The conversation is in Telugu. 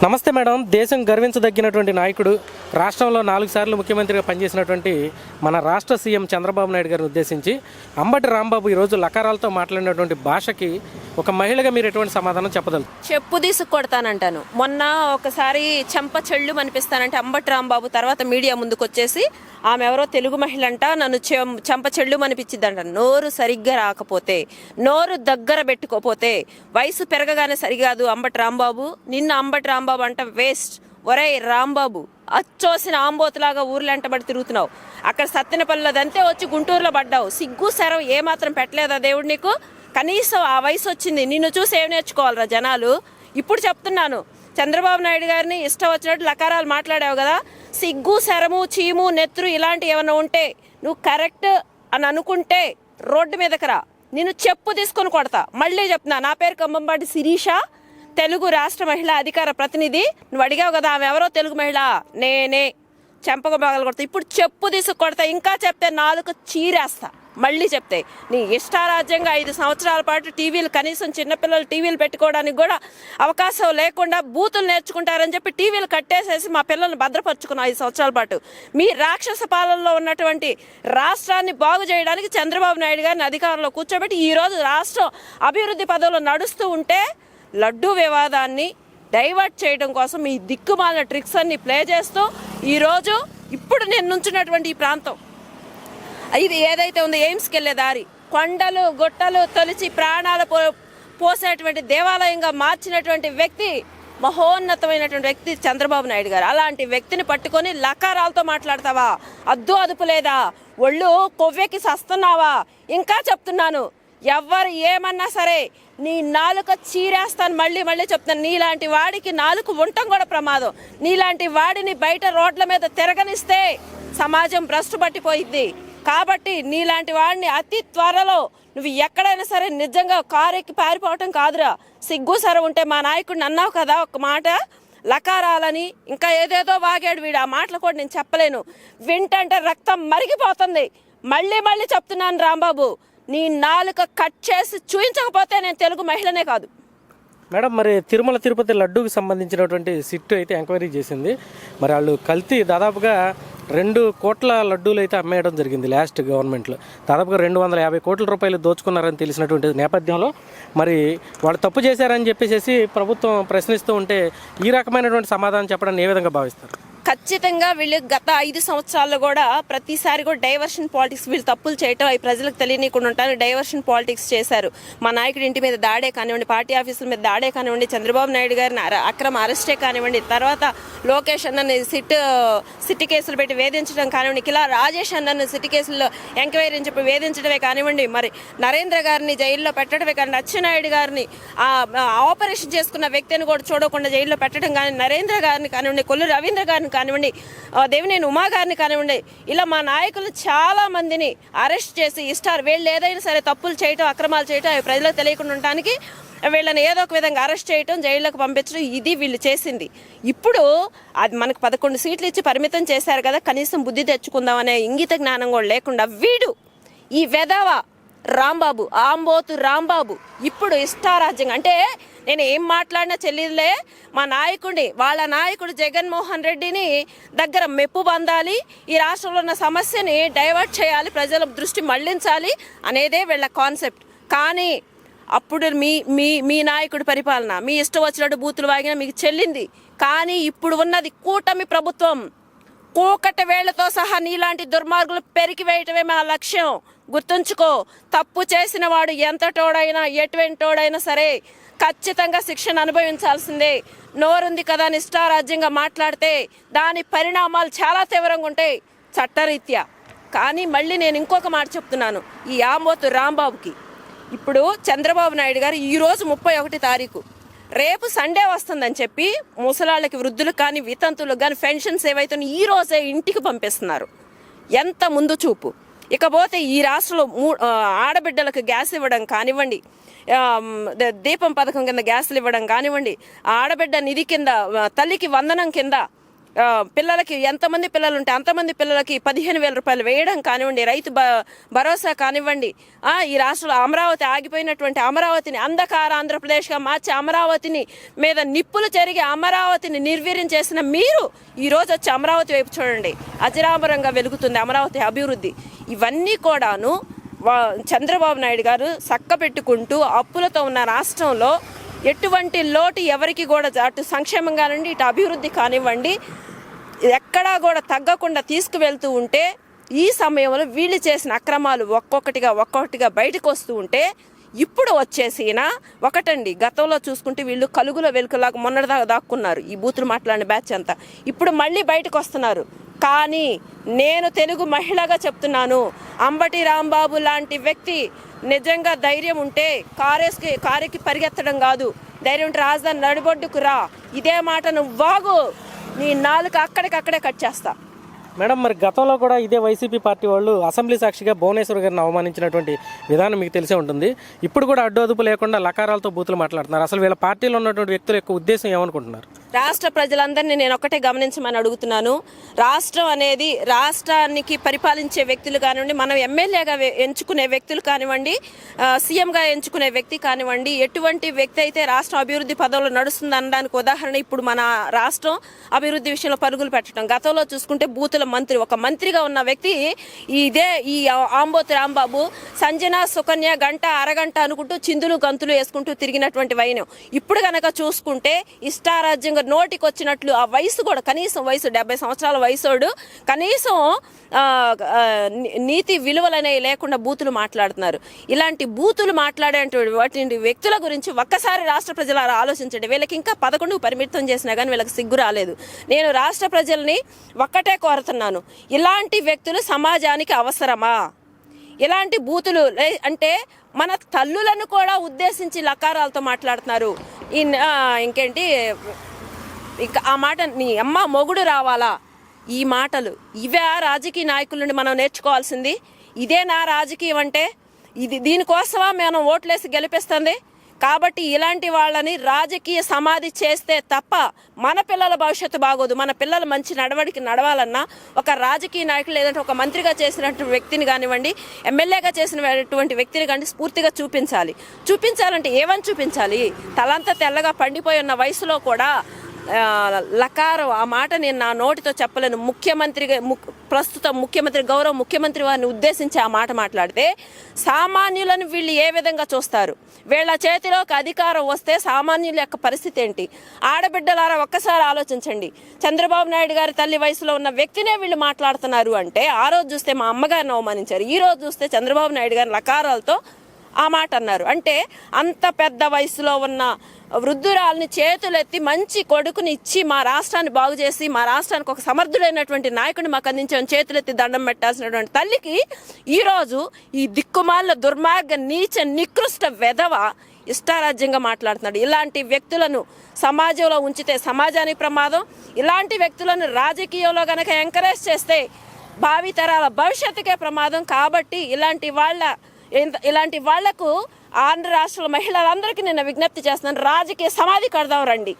నమస్తే మేడం. దేశం గర్వించదగినటువంటి నాయకుడు రాష్ట్రంలో నాలుగు సార్లు ముఖ్యమంత్రిగా పనిచేసినటువంటి మన రాష్ట్ర సీఎం చంద్రబాబు నాయుడు గారిని ఉద్దేశించి అంబటి రాంబాబు ఈరోజు లకారాలతో మాట్లాడినటువంటి భాషకి ఒక మహిళగా మీరు ఎటువంటి సమాధానం చెప్పదలు చెప్పు తీసుకొడతానంటాను మొన్న ఒకసారి చెంప చెళ్ళు అనిపిస్తానంటే అంబటి రాంబాబు తర్వాత మీడియా ముందుకు వచ్చేసి ఆమె ఎవరో తెలుగు మహిళ అంట నన్ను చెం- చెంప చెళ్ళు అనిపించిందంట నోరు సరిగ్గా రాకపోతే నోరు దగ్గర పెట్టుకోపోతే వయసు పెరగగానే సరికాదు అంబటి రాంబాబు. నిన్న అంబటి రాంబాబు అంట వేస్ట్. ఒరేయ్ రాంబాబు అచ్చోసిన ఆంబోతులాగా ఊర్లు ఎంటబడి తిరుగుతున్నావు. అక్కడ సత్తెనపల్లిలో దంతే వచ్చి గుంటూరులో పడ్డావు. సిగ్గు సెరవు ఏమాత్రం పెట్టలేదా దేవుడు నీకు? కనీసం ఆ వయసు వచ్చింది నిన్ను చూసి ఏం నేర్చుకోవాలరా జనాలు? ఇప్పుడు చెప్తున్నాను చంద్రబాబు నాయుడు గారిని ఇష్టం వచ్చినట్టు లకారాలు మాట్లాడావు కదా? సిగ్గు శరము చీము నెత్తురు ఇలాంటి ఏమైనా ఉంటే నువ్వు కరెక్ట్ అని అనుకుంటే రోడ్డు మీదకి రా. నేను చెప్పు తీసుకొని కొడతా. మళ్ళీ చెప్తున్నా నా పేరు కంబంబాటి శిరీష. తెలుగు రాష్ట్ర మహిళా అధికార ప్రతినిధి. నువ్వు అడిగావు కదా ఆమె ఎవరో తెలుగు మహిళ? నేనే. చెంపక బాగలు కొడతా. ఇప్పుడు చెప్పు తీసుకు కొడతా. ఇంకా చెప్తే నాలుగు చీరేస్తా. మళ్ళీ చెప్తే నీ ఇష్టారాజ్యంగా ఐదు సంవత్సరాల పాటు టీవీలు కనీసం చిన్నపిల్లలు టీవీలు పెట్టుకోవడానికి కూడా అవకాశం లేకుండా బూతులు నేర్చుకుంటారని చెప్పి టీవీలు కట్టేసేసి మా పిల్లల్ని భద్రపరుచుకున్నాం ఐదు సంవత్సరాల పాటు. మీ రాక్షస పాలనలో ఉన్నటువంటి రాష్ట్రాన్ని బాగు చేయడానికి చంద్రబాబు నాయుడు గారిని అధికారంలో కూర్చోబెట్టి ఈరోజు రాష్ట్రం అభివృద్ధి పదవులు నడుస్తూ ఉంటే లడ్డూ వివాదాన్ని డైవర్ట్ చేయడం కోసం మీ దిక్కుమాలిన ట్రిక్స్ అన్ని ప్లే చేస్తూ ఈరోజు ఇప్పుడు నేను నుంచున్నటువంటి ఈ ప్రాంతం. ఇది ఏదైతే ఉందో ఎయిమ్స్కి వెళ్ళే దారి. కొండలు గుట్టలు తొలిచి ప్రాణాలు పో పోసేటువంటి దేవాలయంగా మార్చినటువంటి వ్యక్తి మహోన్నతమైనటువంటి వ్యక్తి చంద్రబాబు నాయుడు గారు. అలాంటి వ్యక్తిని పట్టుకొని లకారాలతో మాట్లాడతావా? అద్దు అదుపు లేదా? ఒళ్ళు కొవ్వెకి సస్తున్నావా? ఇంకా చెప్తున్నాను. ఎవరు ఏమన్నా సరే నీ నాలుక చీరేస్తాను మళ్ళీ మళ్ళీ చెప్తాను. నీలాంటి వాడికి నాలుక ఉండటం కూడా ప్రమాదం. నీలాంటి వాడిని బయట రోడ్ల మీద తిరగనిస్తే సమాజం భ్రష్టు పట్టిపోయింది కాబట్టి నీలాంటి వాడిని అతి త్వరలో నువ్వు ఎక్కడైనా సరే నిజంగా కారు ఎక్కి పారిపోవటం కాదురా. సిగ్గు సర ఉంటే మా నాయకుడిని అన్నావు కదా ఒక మాట? లకారాలని ఇంకా ఏదేదో వాగాడు వీడు. ఆ మాటలు కూడా నేను చెప్పలేను. వింటంటే రక్తం మరిగిపోతుంది. మళ్ళీ మళ్ళీ చెప్తున్నాను రాంబాబు. నీ నాలుక కట్ చేసి చూయించకపోతే నేను తెలుగు మహిళనే కాదు. మేడం మరి తిరుమల తిరుపతి లడ్డూకి సంబంధించినటువంటి సిట్ అయితే ఎంక్వైరీ చేసింది. మరి వాళ్ళు కల్తీ దాదాపుగా రెండు కోట్ల లడ్డూలు అయితే అమ్మేయడం జరిగింది లాస్ట్ గవర్నమెంట్లో. దాదాపుగా రెండు వందల యాభై కోట్ల రూపాయలు దోచుకున్నారని తెలిసినటువంటి నేపథ్యంలో మరి వాళ్ళు తప్పు చేశారని చెప్పేసి ప్రభుత్వం ప్రశ్నిస్తూ ఉంటే ఈ రకమైనటువంటి సమాధానం చెప్పడాన్ని ఏ విధంగా భావిస్తారు? ఖచ్చితంగా వీళ్ళు గత ఐదు సంవత్సరాల్లో కూడా ప్రతిసారి కూడా డైవర్షన్ పాలిటిక్స్ వీళ్ళు తప్పులు చేయటం అవి ప్రజలకు తెలియనీయకుండా ఉంటారు డైవర్షన్ పాలిటిక్స్ చేశారు. మా నాయకుడి ఇంటి మీద దాడే కానివ్వండి పార్టీ ఆఫీసుల మీద దాడే కానివ్వండి చంద్రబాబు నాయుడు గారిని అక్రమ అరెస్టే కానివ్వండి తర్వాత లోకేష్ అన్నని సిట్ సిట్ కేసులు పెట్టి వేధించడం కానివ్వండి కిలా రాజేష్ అన్నను సిట్ కేసుల్లో ఎంక్వైరీ అని చెప్పి వేధించడమే కానివ్వండి మరి నరేంద్ర గారిని జైల్లో పెట్టడమే కానీ అచ్చెన్నాయుడు గారిని ఆ ఆపరేషన్ చేసుకున్న వ్యక్తిని కూడా చూడకుండా జైల్లో పెట్టడం కానీ నరేంద్ర గారిని కానివ్వండి కొల్లు రవీంద్ర గారిని కానివ్వండి దేవినేని ఉమా గారిని కానివ్వండి ఇలా మా నాయకులు చాలా మందిని అరెస్ట్ చేసి ఇస్తారు. వీళ్ళు ఏదైనా సరే తప్పులు చేయటం అక్రమాలు చేయటం అవి ప్రజలకు తెలియకుండా ఉండటానికి వీళ్ళని ఏదో ఒక విధంగా అరెస్ట్ చేయటం జైల్లోకి పంపించడం ఇది వీళ్ళు చేసింది. ఇప్పుడు అది మనకు పదకొండు సీట్లు ఇచ్చి పరిమితం చేశారు కదా కనీసం బుద్ధి తెచ్చుకుందాం అనే ఇంగిత జ్ఞానం కూడా లేకుండా వీడు ఈ వెధవ రాంబాబు ఆంబోతు రాంబాబు. ఇప్పుడు ఇష్టారాజ్యం అంటే నేను ఏం మాట్లాడినా చెల్లిలే మా నాయకుడిని వాళ్ళ నాయకుడు జగన్మోహన్ రెడ్డిని దగ్గర మెప్పు పొందాలి ఈ రాష్ట్రంలో ఉన్న సమస్యని డైవర్ట్ చేయాలి ప్రజల దృష్టి మళ్ళించాలి అనేదే వీళ్ళ కాన్సెప్ట్. కానీ అప్పుడు మీ మీ మీ నాయకుడి పరిపాలన మీ ఇష్టం వచ్చినట్టు బూతులు వాగినా మీకు చెల్లింది. కానీ ఇప్పుడు ఉన్నది కూటమి ప్రభుత్వం. కూకటి వేళ్ళతో సహా నీలాంటి దుర్మార్గులు పెరికి వేయటమే మా లక్ష్యం. గుర్తుంచుకో తప్పు చేసిన వాడు ఎంతటోడైనా ఎటువంటోడైనా సరే ఖచ్చితంగా శిక్షణ అనుభవించాల్సిందే. నోరుంది కదా నిష్ఠారాజ్యంగా మాట్లాడితే దాని పరిణామాలు చాలా తీవ్రంగా ఉంటాయి చట్టరీత్యా. కానీ మళ్ళీ నేను ఇంకొక మాట చెప్తున్నాను ఈ ఆమోతు రాంబాబుకి. ఇప్పుడు చంద్రబాబు నాయుడు గారు ఈరోజు ముప్పై ఒకటి తారీఖు. రేపు సండే వస్తుందని చెప్పి ముసలాళ్ళకి వృద్ధులకు కానీ వితంతులకు కానీ పెన్షన్స్ ఏవైతే ఈ రోజే ఇంటికి పంపిస్తున్నారు. ఎంత ముందు చూపు. ఇకపోతే ఈ రాష్ట్రంలో మూ ఆడబిడ్డలకు గ్యాస్ ఇవ్వడం కానివ్వండి దీపం పథకం కింద గ్యాసులు ఇవ్వడం కానివ్వండి ఆడబిడ్డ నిధి కింద తల్లికి వందనం కింద పిల్లలకి ఎంతమంది పిల్లలు ఉంటే అంతమంది పిల్లలకి పదిహేను వేల రూపాయలు వేయడం కానివ్వండి రైతు భ- భరోసా కానివ్వండి ఈ రాష్ట్రంలో అమరావతి ఆగిపోయినటువంటి అమరావతిని అంధకార ఆంధ్రప్రదేశ్గా మార్చి అమరావతిని మీద నిప్పులు జరిగి అమరావతిని నిర్వీర్యం చేసిన మీరు ఈరోజు వచ్చి అమరావతి వైపు చూడండి. అజరామరంగా వెలుగుతుంది అమరావతి అభివృద్ధి. ఇవన్నీ కూడాను చంద్రబాబు నాయుడు గారు చక్కబెట్టుకుంటూ అప్పులతో ఉన్న రాష్ట్రంలో ఎటువంటి లోటు ఎవరికి కూడా అటు సంక్షేమం కానివ్వండి ఇటు అభివృద్ధి కానివ్వండి ఎక్కడా కూడా తగ్గకుండా తీసుకువెళ్తూ ఉంటే ఈ సమయంలో వీళ్ళు చేసిన అక్రమాలు ఒక్కొక్కటిగా ఒక్కొక్కటిగా బయటకు వస్తూ ఉంటే ఇప్పుడు వచ్చేసిన ఒకటండి గతంలో చూసుకుంటే వీళ్ళు కలుగులో వెలుకలాగా మొన్నటిదాకా దాక్కున్నారు ఈ బూతులు మాట్లాడిన బ్యాచ్ అంతా. ఇప్పుడు మళ్ళీ బయటకు వస్తున్నారు. కానీ నేను తెలుగు మహిళగా చెప్తున్నాను. అంబటి రాంబాబు లాంటి వ్యక్తి నిజంగా ధైర్యం ఉంటే కారేస్కి కారుకి పరిగెత్తడం కాదు. ధైర్యం ఉంటే రాజధాని నడిబొడ్డుకు రా. ఇదే మాట నువ్వు వాగు. నీ నాలుక అక్కడికక్కడే కట్ చేస్తా. మేడం మరి గతంలో కూడా ఇదే వైసీపీ పార్టీ వాళ్ళు అసెంబ్లీ సాక్షిగా భువనేశ్వర్ గారిని అవమానించినటువంటి విధానం మీకు తెలిసే ఉంటుంది. ఇప్పుడు కూడా అడ్డు అదుపు లేకుండా లకారాలతో బూతులు మాట్లాడుతున్నారు. అసలు వీళ్ళ పార్టీలో ఉన్నటువంటి వ్యక్తుల యొక్క ఉద్దేశం ఏమనుకుంటున్నారు? రాష్ట్ర ప్రజలందరినీ నేను ఒకటే గమనించమని అడుగుతున్నాను. రాష్ట్రం అనేది రాష్ట్రానికి పరిపాలించే వ్యక్తులు కానివ్వండి మనం ఎమ్మెల్యేగా ఎంచుకునే వ్యక్తులు కానివ్వండి సీఎంగా ఎంచుకునే వ్యక్తి కానివ్వండి ఎటువంటి వ్యక్తి అయితే రాష్ట్ర అభివృద్ధి పదవులు నడుస్తుంది అనడానికి ఉదాహరణ ఇప్పుడు మన రాష్ట్రం అభివృద్ధి విషయంలో పరుగులు పెట్టడం. గతంలో చూసుకుంటే బూతులు మంత్రి. ఒక మంత్రిగా ఉన్న వ్యక్తి ఇదే ఈ ఆంబోతు రాంబాబు. సంజన సుకన్య గంట అరగంట అనుకుంటూ చిందులు గంతులు వేసుకుంటూ తిరిగినటువంటి వైనం. ఇప్పుడు గనక చూసుకుంటే ఇష్టారాజ్యంగా నోటికి వచ్చినట్లు ఆ వయసు కూడా కనీసం వయసు డెబ్బై సంవత్సరాల వయసోడు కనీసం ఆ, నీతి విలువలు అనేవి లేకుండా బూతులు మాట్లాడుతున్నారు. ఇలాంటి బూతులు మాట్లాడేటువంటి వాటి వ్యక్తుల గురించి ఒక్కసారి రాష్ట్ర ప్రజలు ఆలోచించండి. వీళ్ళకి ఇంకా పదకొండు పరిమితం చేసినా కానీ వీళ్ళకి సిగ్గు రాలేదు. నేను రాష్ట్ర ప్రజల్ని ఒక్కటే కోరుతున్నాను ఇలాంటి వ్యక్తులు సమాజానికి అవసరమా? ఇలాంటి బూతులు లే- అంటే మన తల్లులను కూడా ఉద్దేశించి లకారాలతో మాట్లాడుతున్నారు. ఈ ఇంకేంటి? ఇంకా ఆ మాట నీ అమ్మ మొగుడు రావాలా? ఈ మాటలు ఇవే రాజకీయ నాయకుల నుండి మనం నేర్చుకోవాల్సింది. ఇదే నా రాజకీయం అంటే ఇది దీనికోసమా మనం ఓట్లేసి గెలిపిస్తుంది? కాబట్టి ఇలాంటి వాళ్ళని రాజకీయ సమాధి చేస్తే తప్ప మన పిల్లల భవిష్యత్తు బాగోదు. మన పిల్లలు మంచి నడవడికి నడవాలన్నా ఒక రాజకీయ నాయకులు లేదంటే ఒక మంత్రిగా చేసినటువంటి వ్యక్తిని కానివ్వండి ఎమ్మెల్యేగా చేసినటువంటి వ్యక్తిని కానీ స్ఫూర్తిగా చూపించాలి. చూపించాలంటే ఏమని చూపించాలి? తలంతా తెల్లగా పండిపోయి ఉన్న వయసులో కూడా లకారు ఆ మాట నేను నా నోటితో చెప్పలేను. ముఖ్యమంత్రిగా ప్రస్తుతం ముఖ్యమంత్రి గౌరవ ముఖ్యమంత్రి వారిని ఉద్దేశించి ఆ మాట మాట్లాడితే సామాన్యులను వీళ్ళు ఏ విధంగా చూస్తారు? వీళ్ళ చేతిలోకి అధికారం వస్తే సామాన్యుల యొక్క పరిస్థితి ఏంటి? ఆడబిడ్డలారా ఒక్కసారి ఆలోచించండి. చంద్రబాబు నాయుడు గారి తల్లి వయసులో ఉన్న వ్యక్తినే వీళ్ళు మాట్లాడుతున్నారు అంటే ఆ రోజు చూస్తే మా అమ్మగారిని అవమానించారు. ఈ రోజు చూస్తే చంద్రబాబు నాయుడు గారి లకారాలతో ఆ మాట అన్నారు. అంటే అంత పెద్ద వయసులో ఉన్న వృద్ధురాల్ని చేతులెత్తి మంచి కొడుకుని ఇచ్చి మా రాష్ట్రాన్ని బాగు చేసి మా రాష్ట్రానికి ఒక సమర్థుడైనటువంటి నాయకుడిని మాకు అందించాలని చేతులెత్తి దండం పెట్టాల్సినటువంటి తల్లికి ఈరోజు ఈ దిక్కుమాల దుర్మార్గ నీచ నికృష్ట వెధవ ఇష్టారాజ్యంగా మాట్లాడుతున్నాడు. ఇలాంటి వ్యక్తులను సమాజంలో ఉంచితే సమాజానికి ప్రమాదం. ఇలాంటి వ్యక్తులను రాజకీయంలో గనక ఎంకరేజ్ చేస్తే భావితరాల భవిష్యత్తుకే ప్రమాదం. కాబట్టి ఇలాంటి వాళ్ళ ఇలాంటి వాళ్ళకు ఆంధ్ర రాష్ట్రాల మహిళలందరికీ నేను విజ్ఞప్తి చేస్తున్నాను. రాజకీయ సమాధి కడదాం రండి.